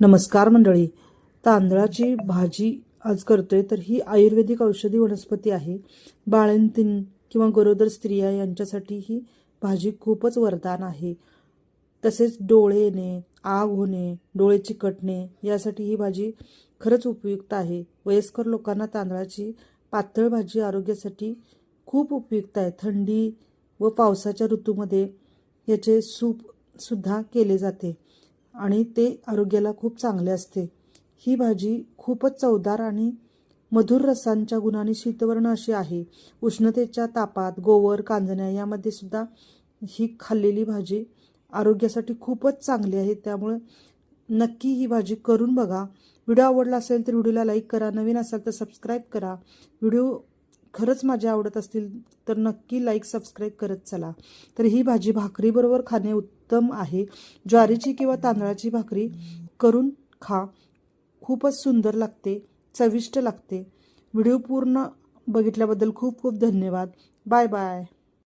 नमस्कार मंडळी. तांदळाची भाजी आज करतोय तर ही आयुर्वेदिक औषधी वनस्पती आहे. बाळंतीण किंवा गरोदर स्त्रिया यांच्यासाठी ही भाजी खूपच वरदान आहे. तसेच डोळे येणे आग होणे डोळे चिकटणे यासाठी ही भाजी खरंच उपयुक्त आहे. वयस्कर लोकांना तांदळाची पातळ भाजी आरोग्यासाठी खूप उपयुक्त आहे. थंडी व पावसाच्या ऋतूमध्ये याचे सूप सुद्धा केले जाते. आणि ते आरोग्याला खूप चांगले असते. ही भाजी खूपच चवदार आणि मधुर रसांच्या गुणांनी शीतवर्ण अशी आहे. उष्णतेच्या तापात गोवर कांजण्या यामध्ये सुद्धा ही खाल्लेली भाजी आरोग्यासाठी खूपच चांगली आहे. त्यामुळे नक्की ही भाजी करून बघा. व्हिडिओ आवडला असेल तर व्हिडिओला लाईक करा. नवीन असाल तर सबस्क्राईब करा. व्हिडिओ खरंच माझ्या आवडत असतील तर नक्की लाईक सबस्क्राईब करत चला. तर ही भाजी भाकरीबरोबर खाणे उत्तम आहे. ज्वारीची किंवा तांदळाची भाकरी करून खा. खूपच सुंदर लागते चविष्ट लागते. व्हिडिओ पूर्ण बघितल्याबद्दल खूप खूप धन्यवाद. Bye bye.